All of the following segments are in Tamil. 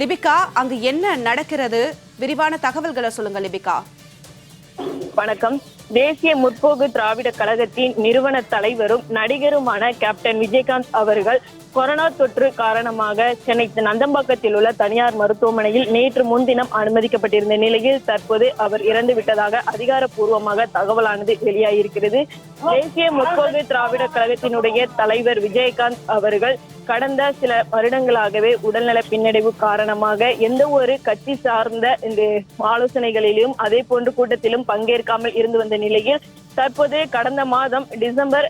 லிபிகா அங்கு என்ன நடக்கிறது? விரிவான தகவல்களை சொல்லுங்க லிபிகா. வணக்கம். தேசிய முற்போக்கு திராவிட கழகத்தின் நிறுவன தலைவரும் நடிகருமான கேப்டன் விஜயகாந்த் அவர்கள் கொரோனா தொற்று காரணமாக சென்னை நந்தம்பாக்கத்தில் உள்ள தனியார் மருத்துவமனையில் நேற்று முன்தினம் அனுமதிக்கப்பட்டிருந்த நிலையில் தற்போது அவர் இறந்து விட்டதாக அதிகாரப்பூர்வமாக தகவலானது வெளியாகியிருக்கிறது தேசிய முற்போக்கு திராவிட கழகத்தினுடைய தலைவர் விஜயகாந்த் அவர்கள் கடந்த சில வருடங்களாகவே உடல்நல பின்னடைவு காரணமாக எந்த ஒரு கட்சி சார்ந்த இந்த ஆலோசனைகளிலும் அதே போன்று கூட்டத்திலும் பங்கேற்காமல் இருந்து வந்த நிலையில் தற்போது கடந்த மாதம் டிசம்பர்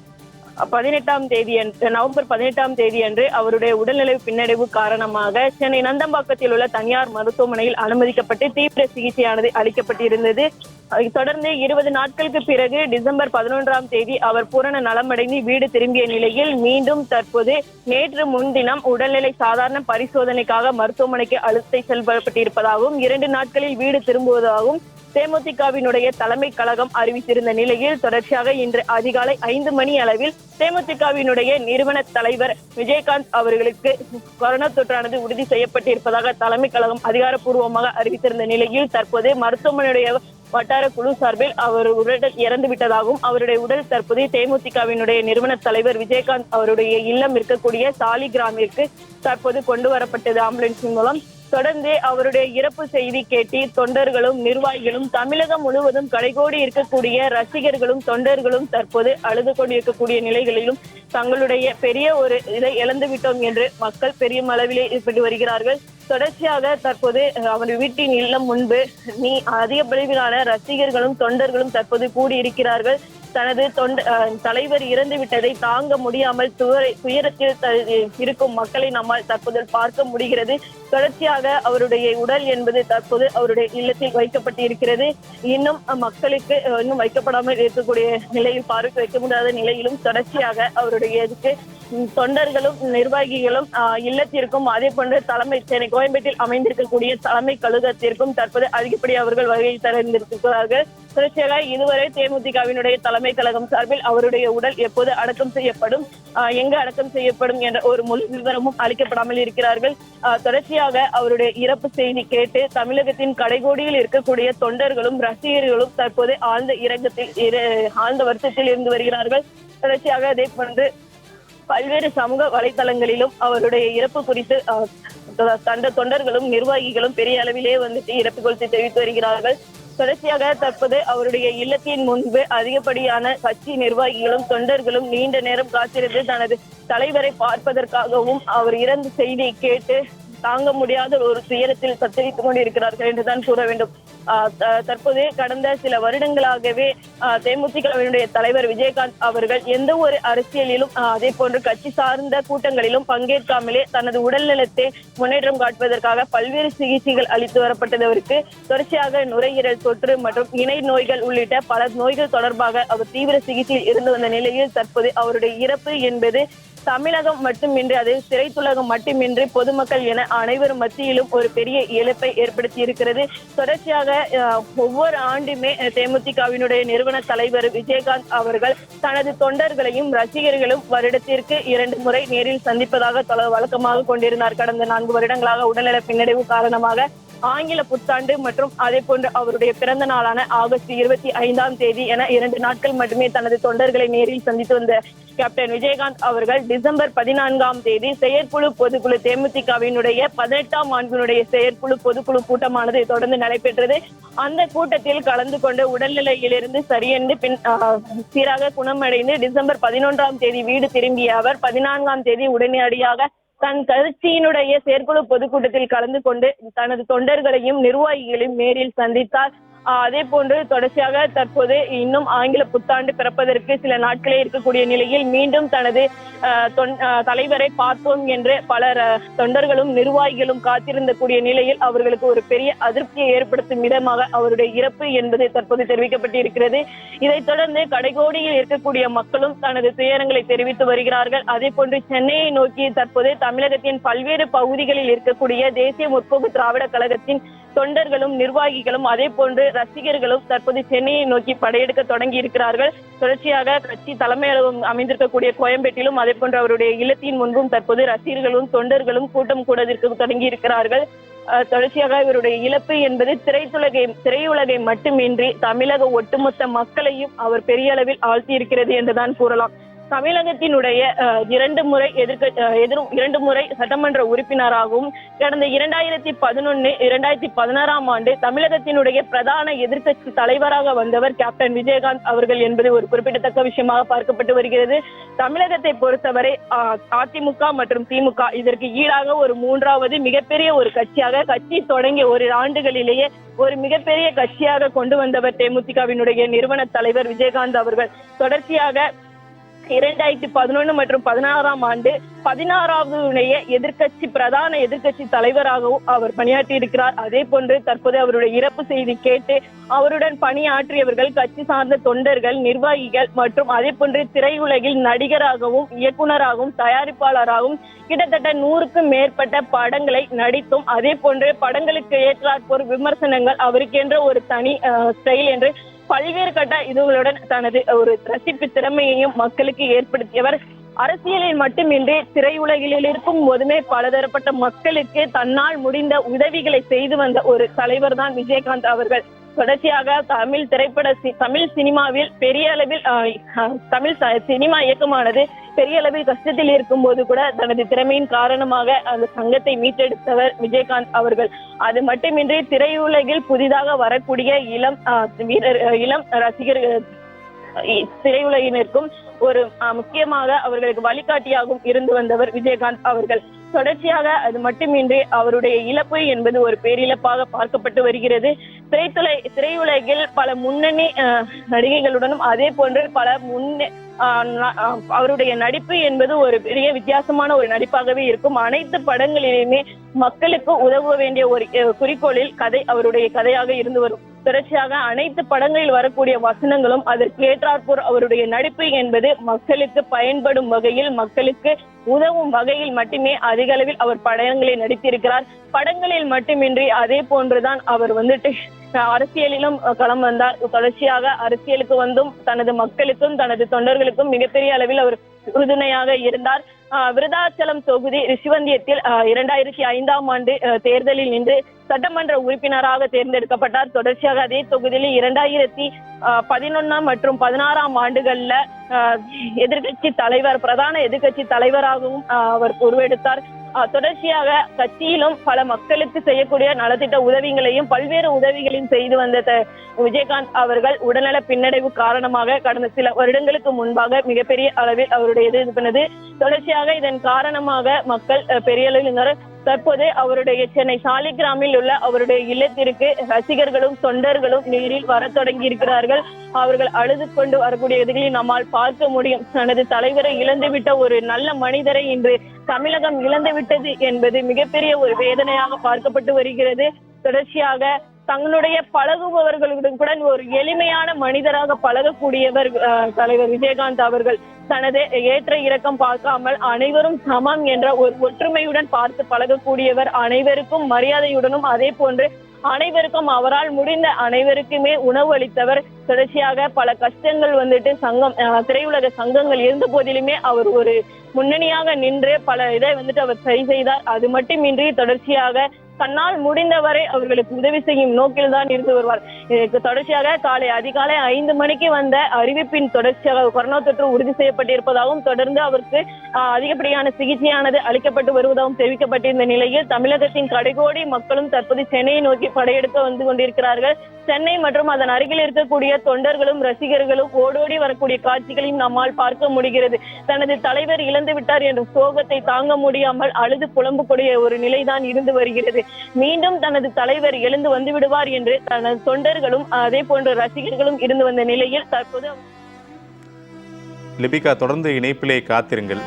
பதினெட்டாம் தேதி நவம்பர் பதினெட்டாம் தேதி அன்று அவருடைய உடல்நிலை பின்னடைவு காரணமாக சென்னை நந்தம்பாக்கத்தில் உள்ள தனியார் மருத்துவமனையில் அனுமதிக்கப்பட்டு தீவிர சிகிச்சையானது அளிக்கப்பட்டிருந்தது. தொடர்ந்து இருபது நாட்களுக்கு பிறகு டிசம்பர் பதினொன்றாம் தேதி அவர் பூரண நலமடைந்து வீடு திரும்பிய நிலையில் மீண்டும் தற்போது நேற்று முன்தினம் உடல்நிலை சாதாரண பரிசோதனைக்காக மருத்துவமனைக்கு அழுத்தை செல்லப்பட்டிருப்பதாகவும் இரண்டு நாட்களில் வீடு திரும்புவதாகவும் தேமுதிகவினுடைய தலைமை கழகம் அறிவித்திருந்த நிலையில் தொடர்ச்சியாக இன்று அதிகாலை ஐந்து மணி அளவில் தேமுதிகவினுடைய நிறுவன தலைவர் விஜயகாந்த் அவர்களுக்கு கொரோனா தொற்றானது உறுதி செய்யப்பட்டிருப்பதாக தலைமை கழகம் அதிகாரப்பூர்வமாக அறிவித்திருந்த நிலையில் தற்போது மருத்துவமனையுடைய வட்டார குழு சார்பில் அவர் உடல் இறந்து விட்டதாகவும் அவருடைய உடல் தற்போது தேமுதிகவினுடைய நிறுவன தலைவர் விஜயகாந்த் அவருடைய இல்லம் இருக்கக்கூடிய சாலிகிராமிற்கு தற்போது கொண்டு வரப்பட்டது. ஆம்புலன்ஸின் மூலம் தொடர்ந்து அவருடைய இறப்பு செய்தி கேட்டு தொண்டர்களும் நிர்வாகிகளும் தமிழகம் முழுவதும் கடைகோடி இருக்கக்கூடிய ரசிகர்களும் தொண்டர்களும் தற்போது அழுது கொண்டிருக்கக்கூடிய நிலைகளிலும் தங்களுடைய பெரிய ஒரு இதை இழந்து விட்டோம் என்று மக்கள் பெரிய அளவிலே ஈடுபட்டு வருகிறார்கள். தொடர்ச்சியாக தற்போது அவர் வீட்டின் இல்லம் முன்பு நீ அதிக பிரிவிலான ரசிகர்களும் தொண்டர்களும் தற்போது கூடியிருக்கிறார்கள். தனது தொண்ட தலைவர் இறந்து விட்டதை தாங்க முடியாமல் துயரத்தில் இருக்கும் மக்களை நம்மால் தற்போது பார்க்க முடிகிறது. தொடர்ச்சியாக அவருடைய உடல் என்பது தற்போது அவருடைய இல்லத்தில் வைக்கப்பட்டிருக்கிறது. இன்னும் மக்களுக்கு இன்னும் வைக்கப்படாமல் இருக்கக்கூடிய நிலையில் பார்க்க வைக்க முடியாத நிலையிலும் தொடர்ச்சியாக அவருடைய இதுக்கு தொண்டர்களும் நிர்வாகிகளும் ஆஹ், இல்லத்திற்கும் அதே போன்று தலைமை சென்னை கோயம்பேட்டில் அமைந்திருக்கக்கூடிய தலைமை கழகத்திற்கும் தற்போது அதிகப்படி அவர்கள் வருகை தரந்திருக்கிறார்கள் தொடர்ச்சியாக இதுவரை தேமுதிகவினுடைய தலைமை கழகம் சார்பில் அவருடைய உடல் எப்போது அடக்கம் செய்யப்படும் ஆஹ், எங்கு அடக்கம் செய்யப்படும் என்ற ஒரு முழு விவரமும் அளிக்கப்படாமல் இருக்கிறார்கள். தொடர்ச்சியாக அவருடைய இறப்பு செய்தி கேட்டு தமிழகத்தின் கடைகோடியில் இருக்கக்கூடிய தொண்டர்களும் ரசிகர்களும் தற்போது ஆழ்ந்த இரங்கத்தில் இர- ஆழ்ந்த வருத்தத்தில் இருந்து வருகிறார்கள். தொடர்ச்சியாக அதே போன்று பல்வேறு சமூக வலைத்தளங்களிலும் அவருடைய இறப்பு குறித்து அஹ், தண்ட தொண்டர்களும் நிர்வாகிகளும் பெரிய அளவிலே வந்துட்டு இறப்பு குறித்து தெரிவித்து வருகிறார்கள். தொடர்ச்சியாக தற்போது அவருடைய இல்லத்தின் முன்பு அதிகப்படியான கட்சி நிர்வாகிகளும் தொண்டர்களும் நீண்ட நேரம் காத்திருந்து தனது தலைவரை பார்ப்பதற்காகவும் அவர் இறந்த செய்தியை கேட்டு தாங்க முடியாத ஒரு துயரத்தில் சத்தரித்துக் கொண்டிருக்கிறார்கள் என்றுதான் கூற வேண்டும். தற்போது கடந்த சில வருடங்களாகவே தேமுதிகவினுடைய தலைவர் விஜயகாந்த் அவர்கள் எந்த ஒரு அரசியலிலும் அதே போன்று கட்சி சார்ந்த கூட்டங்களிலும் பங்கேற்காமலே தனது உடல்நலத்தை முன்னேற்றம் காட்டுவதற்காக பல்வேறு சிகிச்சைகள் அளித்து வரப்பட்டதவருக்கு தொடர்ச்சியாக நுரையீரல் தொற்று மற்றும் இணை நோய்கள் உள்ளிட்ட பல நோய்கள் தொடர்பாக அவர் தீவிர சிகிச்சையில் இருந்து வந்த நிலையில் தற்போது அவருடைய இறப்பு என்பது தமிழகம் மட்டுமின்றி அது திரைத்துலகம் மட்டுமின்றி பொதுமக்கள் என அனைவரும் மத்தியிலும் ஒரு பெரிய இழப்பை ஏற்படுத்தி இருக்கிறது தொடர்ச்சியாக ஒவ்வொரு ஆண்டுமே தேமுதிகவினுடைய நிறுவன தலைவர் விஜயகாந்த் அவர்கள் தனது தொண்டர்களையும் ரசிகர்களும் வருடத்திற்கு இரண்டு முறை நேரில் சந்திப்பதாக வழக்கமாக கொண்டிருந்தார். கடந்த நான்கு வருடங்களாக உடல்நல பின்னடைவு காரணமாக ஆங்கில புத்தாண்டு மற்றும் அதே போன்று அவருடைய பிறந்த நாளான ஆகஸ்ட் இருபத்தி ஐந்தாம் தேதி என இரண்டு நாட்கள் மட்டுமே தனது தொண்டர்களை நேரில் சந்தித்து வந்த கேப்டன் விஜயகாந்த் அவர்கள் டிசம்பர் பதினான்காம் தேதி செயற்குழு பொதுக்குழு தேமுதிகவினுடைய பதினெட்டாம் ஆண்டினுடைய செயற்குழு பொதுக்குழு கூட்டமானது தொடர்ந்து நடைபெற்றது. அந்த கூட்டத்தில் கலந்து கொண்டு உடல்நிலையிலிருந்து சரியென்று பின் ஆஹ், சீராக குணமடைந்து டிசம்பர் பதினொன்றாம் தேதி வீடு திரும்பிய அவர் பதினான்காம் தேதி உடனடியாக தன் கட்சியினுடைய செயற்குழு பொதுக்கூட்டத்தில் கலந்து கொண்டு தனது தொண்டர்களையும் நிர்வாகிகளையும் நேரில் சந்தித்தார். அதே போன்று தொடர்ச்சியாக தற்போது இன்னும் ஆங்கில புத்தாண்டு பிறப்பதற்கு சில நாட்களே இருக்கக்கூடிய நிலையில் மீண்டும் தனது தலைவரை பார்ப்போம் என்று பலர் தொண்டர்களும் நிர்வாகிகளும் காத்திருந்த கூடிய நிலையில் அவர்களுக்கு ஒரு பெரிய அதிருப்தியை ஏற்படுத்தும் விதமாக அவருடைய இறப்பு என்பது தற்போது தெரிவிக்கப்பட்டிருக்கிறது. இதைத் தொடர்ந்து கடைகோடியில் இருக்கக்கூடிய மக்களும் தனது துயரங்களை தெரிவித்து வருகிறார்கள். அதே போன்று சென்னையை நோக்கி தற்போது தமிழகத்தின் பல்வேறு பகுதிகளில் இருக்கக்கூடிய தேசிய முற்போக்கு திராவிட கழகத்தின் தொண்டர்களும் நிர்வாகிகளும் அதே போன்று ரசிகர்களும் தற்போது சென்னையை நோக்கி படையெடுக்க தொடங்கி இருக்கிறார்கள். தொடர்ச்சியாக கட்சி தலைமையகம் அமைந்திருக்கக்கூடிய கோயம்பேட்டிலும் அதே போன்று அவருடைய இல்லத்தின் முன்பும் தற்போது ரசிகர்களும் தொண்டர்களும் கூட்டம் கூடதற்கு தொடங்கி இருக்கிறார்கள். தொடர்ச்சியாக இவருடைய இழப்பு என்பது திரைத்துலகை திரையுலகை மட்டுமின்றி தமிழக ஒட்டுமொத்த மக்களையும் அவர் பெரிய அளவில் ஆழ்த்தி இருக்கிறது என்றுதான் கூறலாம். தமிழகத்தினுடைய இரண்டு முறை எதிர்க்க எதிர் இரண்டு முறை சட்டமன்ற உறுப்பினராகவும் கடந்த இரண்டாயிரத்தி பதினொன்னு இரண்டாயிரத்தி பதினாறாம் ஆண்டு தமிழகத்தினுடைய பிரதான எதிர்க்கட்சி தலைவராக வந்தவர் கேப்டன் விஜயகாந்த் அவர்கள் என்பது ஒரு குறிப்பிடத்தக்க விஷயமாக பார்க்கப்பட்டு வருகிறது. தமிழகத்தை பொறுத்தவரை அதிமுக மற்றும் திமுக இதற்கு ஈடாக ஒரு மூன்றாவது மிகப்பெரிய ஒரு கட்சியாக கட்சி தொடங்கிய ஒரு ஆண்டுகளிலேயே ஒரு மிகப்பெரிய கட்சியாக கொண்டு வந்தவர் தேமுதிகவினுடைய நிறுவன தலைவர் விஜயகாந்த் அவர்கள். தொடர்ச்சியாக இரண்டாயிரத்தி பதினொன்று மற்றும் பதினாறாம் ஆண்டு பதினாறாவது எதிர்கட்சி பிரதான எதிர்கட்சி தலைவராகவும் அவர் பணியாற்றி இருக்கிறார். அதே போன்று தற்போது அவருடைய இறப்பு செய்தி கேட்டு அவருடன் பணியாற்றியவர்கள் கட்சி சார்ந்த தொண்டர்கள் நிர்வாகிகள் மற்றும் அதே போன்று திரையுலகில் நடிகராகவும் இயக்குநராகவும் தயாரிப்பாளராகவும் கிட்டத்தட்ட நூறுக்கும் மேற்பட்ட படங்களை நடித்தும் அதே போன்று படங்களுக்கு ஏற்றாற்போர் விமர்சனங்கள் அவருக்கென்ற ஒரு தனி ஸ்டைல் என்று பல்வேறு கட்ட இதுகளுடன் தனது ஒரு ரசிப்பு திறமையையும் மக்களுக்கு ஏற்படுத்தியவர். அரசியலில் மட்டுமின்றி திரையுலகில் இருக்கும் போதுமே பலதரப்பட்ட மக்களுக்கு தன்னால் முடிந்த உதவிகளை செய்து வந்த ஒரு தலைவர் தான் விஜயகாந்த் அவர்கள். தொடர்ச்சியாக தமிழ் திரைப்பட தமிழ் சினிமாவில் பெரிய அளவில் தமிழ் சினிமா இயக்கமானது பெரிய அளவில் கஷ்டத்தில் இருக்கும் போது கூட தனது திறமையின் காரணமாக அந்த சங்கத்தை மீட்டெடுத்தவர் விஜயகாந்த் அவர்கள். அது மட்டுமின்றி திரையுலகில் புதிதாக வரக்கூடிய இளம் ஆஹ், வீரர் இளம் ரசிகர்கள் திரையுலகினருக்கும் ஒரு முக்கியமாக அவர்களுக்கு வழிகாட்டியாகவும் இருந்து வந்தவர் விஜயகாந்த் அவர்கள். தொடர்ச்சியாக அது மட்டுமின்றி அவருடைய இழப்பு என்பது ஒரு பேரிழப்பாக பார்க்கப்பட்டு வருகிறது. திரைத்துறை திரையுலகில் பல முன்னணி ஆஹ், நடிகைகளுடனும் அதே போன்று பல முன்னே ஆஹ், அவருடைய நடிப்பு என்பது ஒரு பெரிய வித்தியாசமான ஒரு நடிப்பாகவே இருக்கும். அனைத்து படங்களிலுமே மக்களுக்கு உதவ வேண்டிய ஒரு குறிக்கோளில் கதை அவருடைய கதையாக இருந்து வரும். தொடர்ச்சியாக அனைத்து படங்களில் வரக்கூடிய வசனங்களும் அதற்கு ஏற்றாற்போர் அவருடைய நடிப்பு என்பது மக்களுக்கு பயன்படும் வகையில் மக்களுக்கு உதவும் வகையில் மட்டுமே அதிக அளவில் அவர் படங்களை நடித்திருக்கிறார். படங்களில் மட்டுமின்றி அதே போன்றுதான் அவர் வந்துட்டு அரசியலிலும் களம் வந்தார். தொடர்ச்சியாக அரசியலுக்கு வந்தும் தனது மக்களுக்கும் தனது தொண்டர்களுக்கும் மிகப்பெரிய அளவில் அவர் உறுதுணையாக இருந்தார். விருதாச்சலம் தொகுதி ரிஷிவந்தியத்தில் இரண்டாயிரத்தி ஐந்தாம் ஆண்டு தேர்தலில் நின்று சட்டமன்ற உறுப்பினராக தேர்ந்தெடுக்கப்பட்டார். தொடர்ச்சியாக அதே தொகுதியில் இரண்டாயிரத்தி பதினொன்னாம் மற்றும் பதினாறாம் ஆண்டுகள்ல எதிர்கட்சி தலைவர் பிரதான எதிர்க்கட்சி தலைவராகவும் அவர் உருவெடுத்தார். தொடர்ச்சியாக கட்சியிலும் பல மக்களுக்கு செய்யக்கூடிய நலத்திட்ட உதவிகளையும் பல்வேறு உதவிகளையும் செய்து வந்த விஜயகாந்த் அவர்கள் உடல்நல பின்னடைவு காரணமாக கடந்த சில வருடங்களுக்கு முன்பாக மிகப்பெரிய அளவில் அவருடைய இது இது பண்ணது. தொடர்ச்சியாக இதன் காரணமாக மக்கள் பெரிய அளவில் தற்போது அவருடைய சென்னை சாலிகிராமில் உள்ள அவருடைய இல்லத்திற்கு ரசிகர்களும் தொண்டர்களும் நேரில் வர தொடங்கி இருக்கிறார்கள் அவர்கள் அழுது கொண்டு வரக்கூடிய இதுகளை நம்மால் பார்க்க முடியும். தனது தலைவரை இழந்துவிட்ட ஒரு நல்ல மனிதரை இன்று தமிழகம் இழந்து விட்டது என்பது மிகப்பெரிய ஒரு வேதனையாக பார்க்கப்பட்டு வருகிறது. தொடர்ச்சியாக தங்களுடைய பழகுபவர்களுடன் கூட ஒரு எளிமையான மனிதராக பழகக்கூடியவர் தலைவர் விஜயகாந்த் அவர்கள் தனது ஏற்ற இறக்கம் பார்க்காமல் அனைவரும் சமம் என்ற ஒரு ஒற்றுமையுடன் பார்த்து பழகக்கூடியவர் அனைவருக்கும் மரியாதையுடனும் அதே போன்று அனைவருக்கும் அவரால் முடிந்த அனைவருக்குமே உணவு அளித்தவர். தொடர்ச்சியாக பல கஷ்டங்கள் வந்துட்டு சங்கம் அஹ், திரையுலக சங்கங்கள் இருந்த போதிலுமே அவர் ஒரு முன்னணியாக நின்று பல இதை வந்துட்டு அவர் சரி செய்தார். அது மட்டுமின்றி தொடர்ச்சியாக தன்னால் முடிந்தவரை அவர்களுக்கு உதவி செய்யும் நோக்கில் தான் இருந்து வருவார். இதற்கு தொடர்ச்சியாக காலை அதிகாலை ஐந்து மணிக்கு வந்த அறிவிப்பின் தொடர்ச்சியாக கொரோனா தொற்று உறுதி செய்யப்பட்டிருப்பதாகவும் தொடர்ந்து அவருக்கு அதிகப்படியான சிகிச்சையானது அளிக்கப்பட்டு வருவதாகவும் தெரிவிக்கப்பட்டிருந்த நிலையில் தமிழகத்தின் கடைகோடி மக்களும் தற்போது சென்னையை நோக்கி படையெடுக்க வந்து கொண்டிருக்கிறார்கள். சென்னை மற்றும் அதன் அருகில் இருக்கக்கூடிய தொண்டர்களும் ரசிகர்களும் ஓடோடி வரக்கூடிய காட்சிகளையும் நம்மால் பார்க்க முடிகிறது. தனது தலைவர் இழந்து விட்டார் என்ற சோகத்தை தாங்க முடியாமல் அழுது புலம்பக்கூடிய ஒரு நிலைதான் இருந்து வருகிறது. மீண்டும் தனது தலைவர் எழுந்து வந்து விடுவார் என்று தனது தொண்டர்களும் அதே போன்ற ரசிகர்களும் இருந்து வந்த நிலையில் தற்போது லிபிகா தொடர்ந்து இணைப்பிலே காத்திருங்கள்.